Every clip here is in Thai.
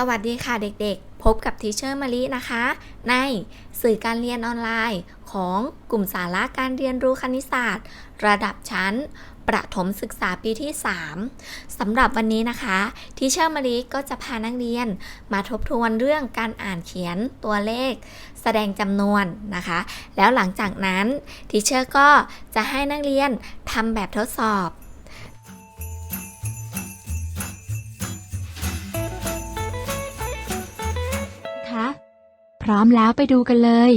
สวัสดีค่ะเด็กๆ พบกับทีเชอร์มารินะคะ ในสื่อการเรียนออนไลน์ของกลุ่มสาระการเรียนรู้คณิตศาสตร์ ระดับชั้น ประถมศึกษาปีที่ 3สำหรับวันนี้นะคะทีเชอร์มาริก็จะพานักเรียนมาทบทวนเรื่องการอ่านเขียนตัวเลข แสดงจำนวนนะคะ แล้วหลังจากนั้นทีเชอร์ก็จะให้นักเรียนทำแบบทดสอบ ร้อมแล้วไปดูกันเลย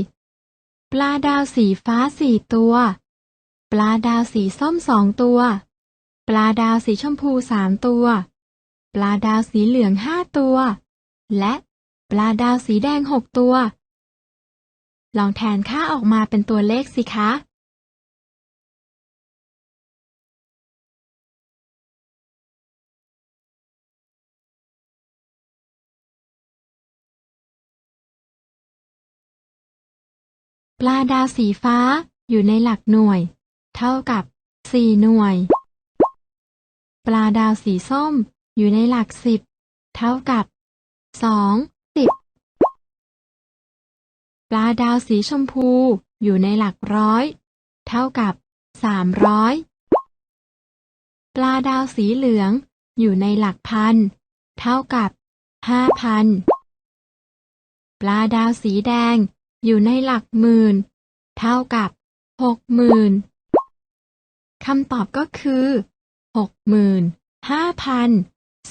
ปลาดาวสีฟ้าสี่ตัว ปลาดาวสีส้มสองตัว ปลาดาวสีชมพูสามตัว ปลาดาวสีเหลืองห้าตัว และปลาดาวสีแดงหกตัว ลองแทนค่าออกมาเป็นตัวเลขสิคะ ปลาดาวสีฟ้าอยู่ในหลักหน่วย เท่ากับ4หน่วย ปลาดาวสีส้มอยู่ในหลักสิบเท่ากับ2สิบปลาดาวสีชมพูอยู่ในหลักร้อย เท่ากับ300ปลาดาวสีเหลืองอยู่ในหลักพัน เท่ากับ5,000ปลาดาวสีแดง อยู่ในหลักหมื่น เท่ากับหกหมื่นคำตอบก็คือหกหมื่นห้าพัน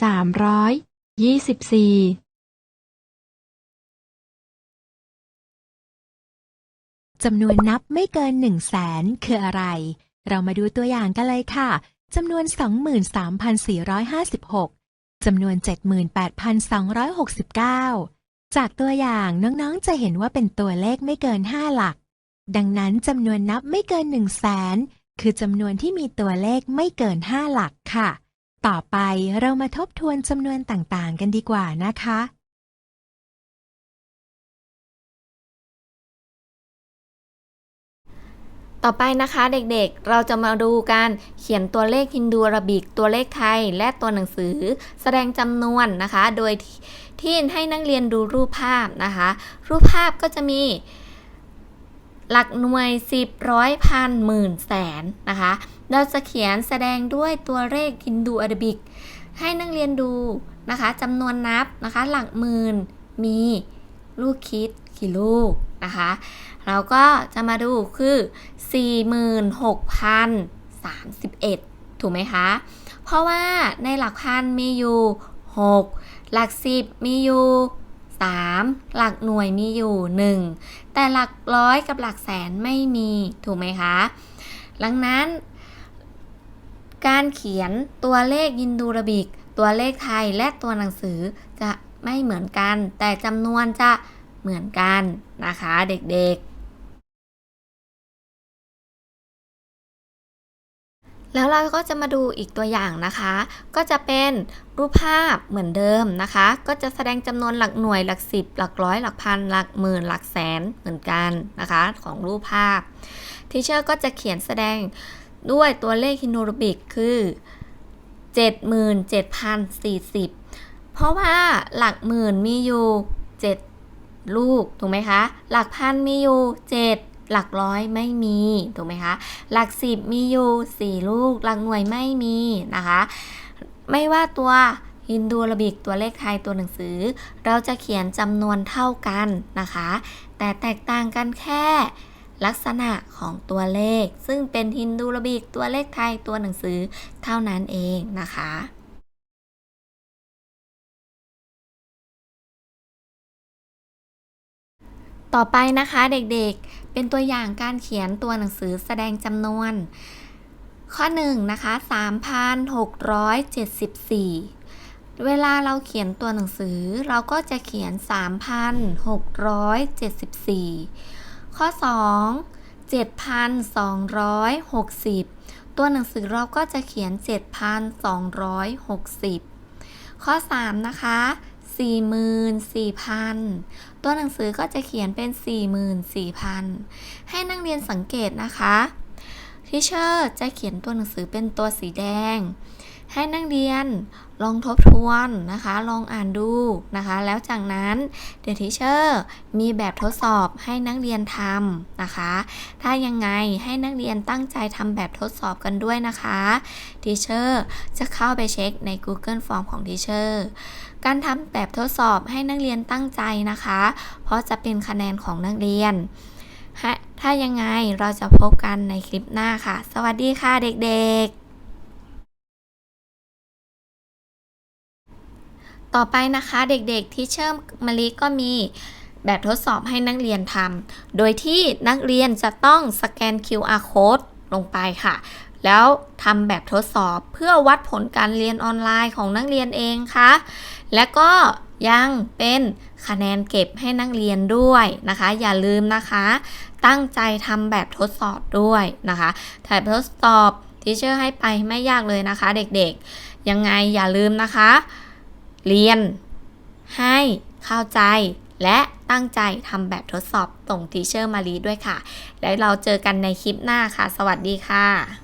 สามร้อยยี่สิบสี่จำนวนนับไม่เกิน1 0 0 0 0แสนคืออะไร เรามาดูตัวอย่างกันเลยค่ะจำนวน 23,456จำนวน 78,269 จากตัวอย่างน้องๆจะเห็นว่าเป็นตัวเลขไม่เกิน 5 หลัก ดังนั้นจำนวนนับไม่เกิน 1 0 0 0 0แสนคือจำนวนที่มีตัวเลขไม่เกิน 5 หลักค่ะ ต่อไปเรามาทบทวนจำนวนต่างๆ กันดีกว่านะคะ ต่อไปนะคะเด็กๆ เราจะมาดูการเขียนตัวเลขฮินดูอาราบิก ตัวเลขไทย และตัวหนังสือ แสดงจำนวนนะคะ โดยที่ให้นักเรียนดูรูปภาพนะคะ รูปภาพก็จะมี หลักหน่วยสิบร้อยพันหมื่นแสนนะคะ เราจะเขียนแสดงด้วยตัวเลขฮินดูอาราบิก ให้นักเรียนดูนะคะจำนวนนับนะคะ หลักหมื่นมีลูกคิดกี่ลูกนะคะ เราก็จะมาดูคือ 46,031 ถูกไหมคะ เพราะว่าในหลักพันมีอยู่ 6 หลักสิบมีอยู่ 3 หลักหน่วยมีอยู่ 1 แต่หลักร้อยกับหลักแสนไม่มีถูกไหมคะ ดังนั้น การเขียนตัวเลขยินดูระบิก ตัวเลขไทยและตัวหนังสือจะไม่เหมือนกัน แต่จำนวนจะเหมือนกันนะคะเด็กๆ แล้วเราก็จะมาดูอีกตัวอย่างนะคะ ก็จะเป็นรูปภาพเหมือนเดิมนะคะ ก็จะแสดงจำนวนหลักหน่วยหลักสิบหลักร้อยหลักพันหลักหมื่นหลักแสนเหมือนกันนะคะ ของรูปภาพทีเชอร์ก็จะเขียนแสดงด้วยตัวเลขฮินดูรบิกคือ 77,040 เพราะว่าหลักหมื่นมีอยู่ 7 ลูก ถูกไหมคะ หลักพันมีอยู่ 7 หลักร้อยไม่มี ถูกไหมคะ หลักสิบมีอยู่ 4 ลูก หลักหน่วยไม่มีนะคะ ไม่ว่าตัวฮินดูระบิกตัวเลขไทยตัวหนังสือ เราจะเขียนจำนวนเท่ากันนะคะ แต่แตกต่างกันแค่ลักษณะของตัวเลข ซึ่งเป็นฮินดูระบิกตัวเลขไทยตัวหนังสือเท่านั้นเองนะคะต่อไปนะคะเด็กๆ เป็นตัวอย่างการเขียนตัวหนังสือแสดงจำนวน ข้อ1นะคะ3,674 เวลาเราเขียนตัวหนังสือ เราก็จะเขียน 3,674 ข้อ 2 7,260 ตัวหนังสือเราก็จะเขียน 7,260 ข้อ 3 นะคะ 44,000 ตัวหนังสือก็จะเขียนเป็น 44,000 ให้นักเรียนสังเกตนะคะทิเชอร์จะเขียนตัวหนังสือเป็นตัวสีแดง ให้นักเรียนลองทบทวนนะคะ ลองอ่านดูนะคะ แล้วจากนั้นเด e t ทีเชอร์มีแบบทดสอบให้นักเรียนทำนะคะ ถ้ายังไงให้นักเรียนตั้งใจทำแบบทดสอบกันด้วยนะคะทีเชอร์จะเข้าไปเช็คใน Google Form ของทีเชอร์การทำแบบทดสอบให้นักเรียนตั้งใจนะคะ เพราะจะเป็นคะแนนของนักเรียน ถ้ายังไงเราจะพบกันในคลิปหน้าค่ะ สวัสดีค่ะเด็กๆ ต่อไปนะคะเด็กๆที่เชื่อมมะลิก็มีแบบทดสอบให้นักเรียนทำ โดยที่นักเรียนจะต้องสแกน QR code ลงไปค่ะ แล้วทำแบบทดสอบเพื่อวัดผลการเรียนออนไลน์ของนักเรียนเองค่ะ และก็ยังเป็นคะแนนเก็บให้นักเรียนด้วยนะคะ อย่าลืมนะคะ ตั้งใจทำแบบทดสอบด้วยนะคะแบบทดสอบที่เชื่อให้ไปไม่ยากเลยนะคะ เด็กๆ ยังไงอย่าลืมนะคะ เรียน ให้เข้าใจและตั้งใจทำแบบทดสอบส่งทีเชอร์มารีด้วยค่ะ แล้วเราเจอกันในคลิปหน้าค่ะ สวัสดีค่ะ